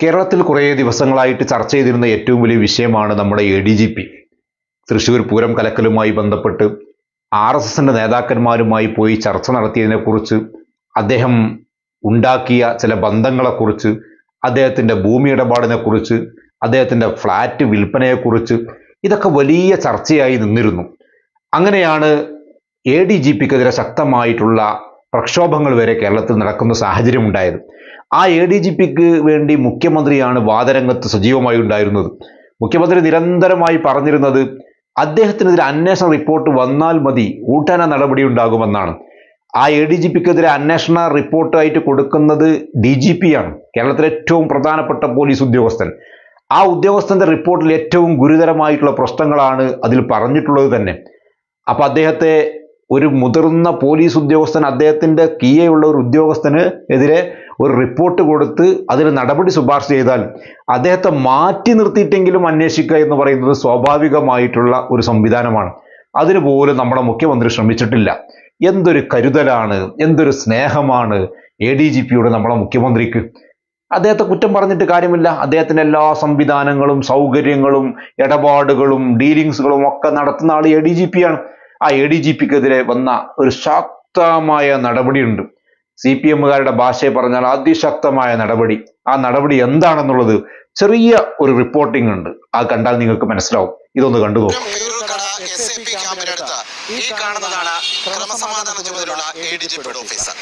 കേരളത്തിൽ കുറേ ദിവസങ്ങളായിട്ട് ചർച്ച ചെയ്തിരുന്ന ഏറ്റവും വലിയ വിഷയമാണ് നമ്മുടെ A D G P Thrissur Pooram കലക്കലുമായി ബന്ധപ്പെട്ട് ആർ എസ് എസിന്റെ നേതാക്കന്മാരുമായി പോയി ചർച്ച നടത്തിയതിനെക്കുറിച്ച് അദ്ദേഹം ഉണ്ടാക്കിയ ചില ബന്ധങ്ങളെക്കുറിച്ച് അദ്ദേഹത്തിന്റെ ഭൂമി ഇടപാടിനെക്കുറിച്ച് അദ്ദേഹത്തിന്റെ ഫ്ലാറ്റ് വിൽപ്പനയെക്കുറിച്ച് ഇതൊക്കെ വലിയ ചർച്ചയായി നിന്നിരുന്നു. അങ്ങനെയാണ് എ ഡി ജി പിക്കെതിരെ ശക്തമായിട്ടുള്ള പ്രക്ഷോഭങ്ങൾ വരെ കേരളത്തിൽ നടക്കുന്ന സാഹചര്യം ഉണ്ടായത്. ആ എ ഡി ജി പിക്ക് വേണ്ടി മുഖ്യമന്ത്രിയാണ് വാദരംഗത്ത് സജീവമായി ഉണ്ടായിരുന്നത്. മുഖ്യമന്ത്രി നിരന്തരമായി പറഞ്ഞിരുന്നത് അദ്ദേഹത്തിനെതിരെ അന്വേഷണ റിപ്പോർട്ട് വന്നാൽ മതി ഊട്ടാന നടപടി ഉണ്ടാകുമെന്നാണ്. ആ എ ഡി ജി പിക്കെതിരെ അന്വേഷണ റിപ്പോർട്ടായിട്ട് കൊടുക്കുന്നത് ഡി ജി പി ആണ് കേരളത്തിലെ ഏറ്റവും പ്രധാനപ്പെട്ട പോലീസ് ഉദ്യോഗസ്ഥൻ. ആ ഉദ്യോഗസ്ഥന്റെ റിപ്പോർട്ടിൽ ഏറ്റവും ഗുരുതരമായിട്ടുള്ള പ്രശ്നങ്ങളാണ് അതിൽ പറഞ്ഞിട്ടുള്ളത് തന്നെ. അപ്പോൾ അദ്ദേഹത്തെ ഒരു മുതിർന്ന പോലീസ് ഉദ്യോഗസ്ഥൻ അദ്ദേഹത്തിന്റെ കീഴെയുള്ള ഒരു ഉദ്യോഗസ്ഥന് എതിരെ ഒരു റിപ്പോർട്ട് കൊടുത്ത് അതിന് നടപടി ശുപാർശ ചെയ്താൽ അദ്ദേഹത്തെ മാറ്റി നിർത്തിയിട്ടെങ്കിലും അന്വേഷിക്കുക എന്ന് പറയുന്നത് സ്വാഭാവികമായിട്ടുള്ള ഒരു സംവിധാനമാണ്. അതിനുപോലും നമ്മുടെ മുഖ്യമന്ത്രി ശ്രമിച്ചിട്ടില്ല. എന്തൊരു കരുതലാണ് എന്തൊരു സ്നേഹമാണ് എ ഡി ജി പിയുടെ നമ്മുടെ മുഖ്യമന്ത്രിക്ക്. അദ്ദേഹത്തെ കുറ്റം പറഞ്ഞിട്ട് കാര്യമില്ല. അദ്ദേഹത്തിന്റെ എല്ലാ സംവിധാനങ്ങളും സൗകര്യങ്ങളും ഇടപാടുകളും ഡീലിങ്സുകളും ഒക്കെ നടത്തുന്ന ആൾ എ ഡി ജി പി ആണ്. ആ എ ഡി ജി പിക്കെതിരെ വന്ന ഒരു ശക്തമായ നടപടിയുണ്ട്. സി പി എമ്മുകാരുടെ ഭാഷയെ പറഞ്ഞാൽ അതിശക്തമായ നടപടി. ആ നടപടി എന്താണെന്നുള്ളത് ചെറിയ ഒരു റിപ്പോർട്ടിംഗ് ഉണ്ട്. അത് കണ്ടാൽ നിങ്ങൾക്ക് മനസ്സിലാവും. ഇതൊന്ന് കണ്ടു ഈ കാണുന്നതാണ് ക്രമസമാധാന ചുമതലയുള്ള എ ഡി ജി ഓഫീസർ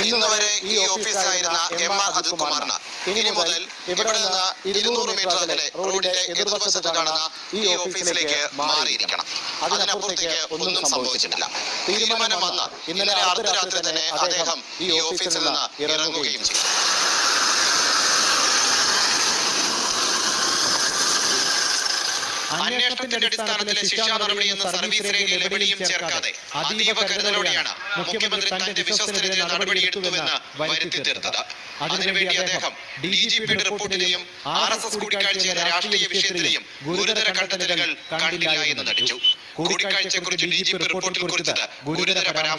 ഇന്ന് വരെ ഈ ഓഫീസിലായിരുന്ന എം ആർ അജിത് കുമാറിന് ഇനി മുതൽ ഇവിടെ നിന്ന് ഇരുന്നൂറ് മീറ്റർ അകലെ റോഡിന്റെ എതിർവശത്ത് കാണുന്ന ഈ ഓഫീസിലേക്ക് മാറിയിരിക്കണം. അതിനപ്പുറത്തേക്ക് ഒന്നും സംഭവിച്ചിട്ടില്ല. തീരുമാനം വന്ന്. ഇന്നലെ അർദ്ധരാത്രി തന്നെ അദ്ദേഹം ഈ ഓഫീസിൽ നിന്ന് ഇറങ്ങുകയും ചെയ്തു. അന്വേഷണത്തിന്റെ അടിസ്ഥാനത്തിലെ ശിക്ഷാ നടപടി എന്ന സർവീസ് രേഖയിൽ എവിടെയും ചേർക്കാതെ അതീവ കരുതലോടെയാണ് മുഖ്യമന്ത്രി തന്റെ വിശ്വസ്തനെതിരെ നടപടിയെടുത്തുവെന്ന് വരുത്തി തീർത്തത്. അതിനുവേണ്ടി അദ്ദേഹം ഡി ജി പിയുടെ റിപ്പോർട്ടിലെയും ആർ എസ് എസ് കൂടിക്കാഴ്ചയിലെ രാഷ്ട്രീയ വിഷയത്തിലെയും ഗുരുതര കണ്ടെത്തലുകൾ കണ്ടില്ല എന്ന് നടിച്ചു കൂടിക്കാഴ്ചയെക്കുറിച്ച് ഡി ജി പി റിപ്പോർട്ടിൽ കുറിച്ചത് ഗുരുതര പരാമർശം